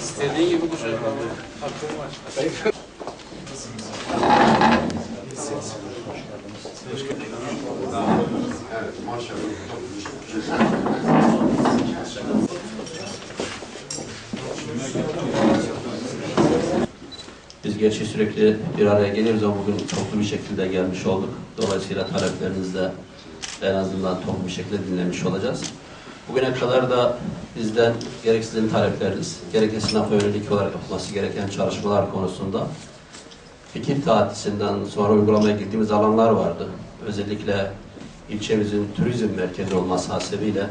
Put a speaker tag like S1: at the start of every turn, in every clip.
S1: İstediğin gibi.
S2: Biz gerçi sürekli bir araya geliyoruz ama bugün toplu bir şekilde gelmiş olduk. Dolayısıyla taleplerinizi de en azından toplu bir şekilde dinlemiş olacağız. Bugüne kadar da bizden gerek sizin talepleriniz, gerek esnafa yönelik olarak yapılması gereken çalışmalar konusunda fikir tahtisinden sonra uygulamaya girdiğimiz alanlar vardı. Özellikle ilçemizin turizm merkezi olması hasebiyle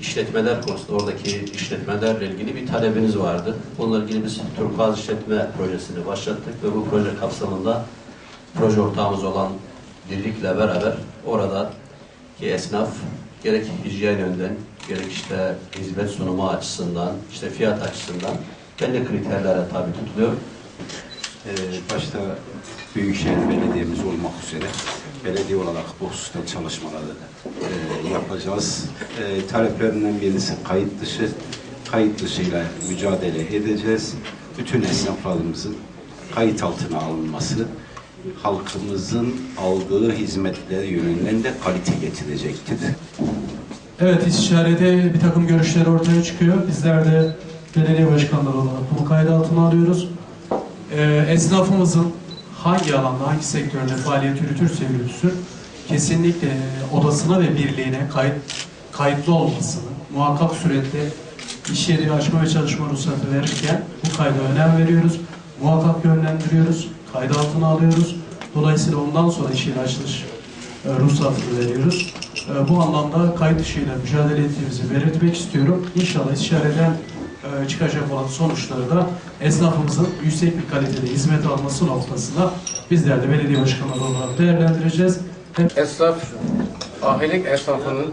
S2: işletmeler konusunda oradaki işletmelerle ilgili bir talebiniz vardı. Bununla ilgili biz Turkuaz İşletme Projesi'ni başlattık ve bu proje kapsamında proje ortağımız olan Dirlik'le beraber orada ki esnaf gerek hijyen yönden gerek işte hizmet sunumu açısından işte fiyat açısından belli kriterlere tabi tutuluyor.
S3: Ee, başta Büyükşehir Belediye'miz olmak üzere belediye olarak bu hususta çalışmaları e, yapacağız. E, taleplerinden birisi kayıt dışı. Kayıt dışıyla mücadele edeceğiz. Bütün esnaflarımızın kayıt altına alınması halkımızın aldığı hizmetler yönünden de kalite getirecektir.
S4: Evet, istişarede bir takım görüşler ortaya çıkıyor. Bizler de belediye başkanları olarak bunu kayda altına alıyoruz. Ee, esnafımızın hangi alanda, hangi sektörde faaliyet yürütürse yürütsün, kesinlikle odasına ve birliğine kayıt, kayıtlı olmasını, muhakkak surette iş yeri açma ve çalışma ruhsatı verirken bu kayda önem veriyoruz. Muhakkak yönlendiriyoruz, kayda altına alıyoruz. Dolayısıyla ondan sonra iş yeri açılış e, ruhsatını veriyoruz. E, Bu anlamda kayıt dışıyla mücadele ettiğimizi belirtmek istiyorum. İnşallah istişareden e, çıkacak olan sonuçları da esnafımızın yüksek bir kalitede hizmet alması noktasında bizler de belediye başkanları olarak değerlendireceğiz.
S1: Esnaf, ahilik esnafının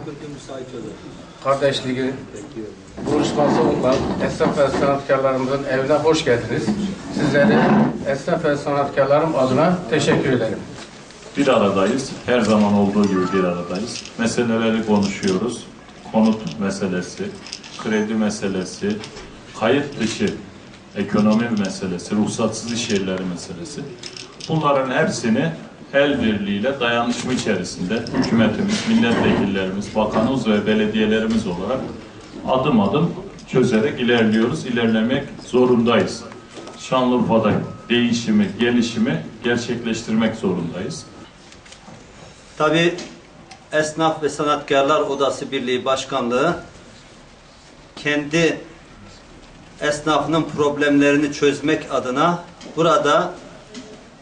S1: kardeşliği buluşması olan esnaf ve sanatkarlarımızın evine hoş geldiniz. Sizlere esnaf ve sanatkarlarım adına teşekkür ederim.
S5: bir aradayız. Her zaman olduğu gibi bir aradayız. Meseleleri konuşuyoruz. Konut meselesi, kredi meselesi, kayıt dışı ekonomi meselesi, ruhsatsız iş yerleri meselesi. Bunların hepsini el birliğiyle dayanışma içerisinde hükümetimiz, milletvekillerimiz, bakanımız ve belediyelerimiz olarak adım adım çözerek ilerliyoruz, ilerlemek zorundayız. Şanlıurfa'da değişimi, gelişimi gerçekleştirmek zorundayız.
S6: Tabii Esnaf ve Sanatkarlar Odası Birliği Başkanlığı kendi esnafının problemlerini çözmek adına burada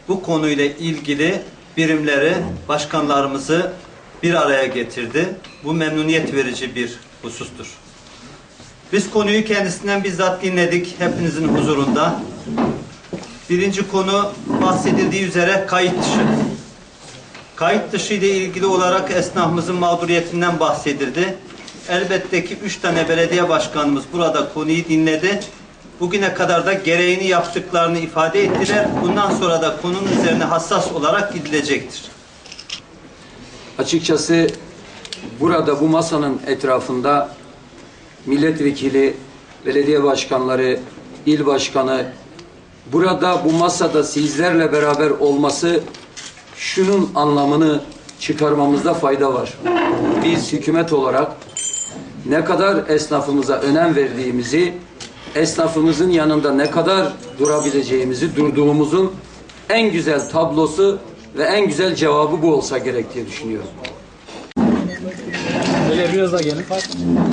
S6: bu konuyla ilgili birimleri, başkanlarımızı bir araya getirdi. Bu memnuniyet verici bir husustur. Biz konuyu kendisinden bizzat dinledik hepinizin huzurunda. Birinci konu bahsedildiği üzere kayıt dışı. Kayıt dışı ile ilgili olarak esnafımızın mağduriyetinden bahsedildi. Elbette ki üç tane belediye başkanımız burada konuyu dinledi. Bugüne kadar da gereğini yaptıklarını ifade ettiler. Bundan sonra da konunun üzerine hassas olarak gidilecektir.
S7: Açıkçası burada bu masanın etrafında milletvekili, belediye başkanları, il başkanı burada bu masada sizlerle beraber olması şunun anlamını çıkarmamızda fayda var. Biz hükümet olarak ne kadar esnafımıza önem verdiğimizi, esnafımızın yanında ne kadar durabileceğimizi, durduğumuzun en güzel tablosu ve en güzel cevabı bu olsa gerek diye düşünüyorum.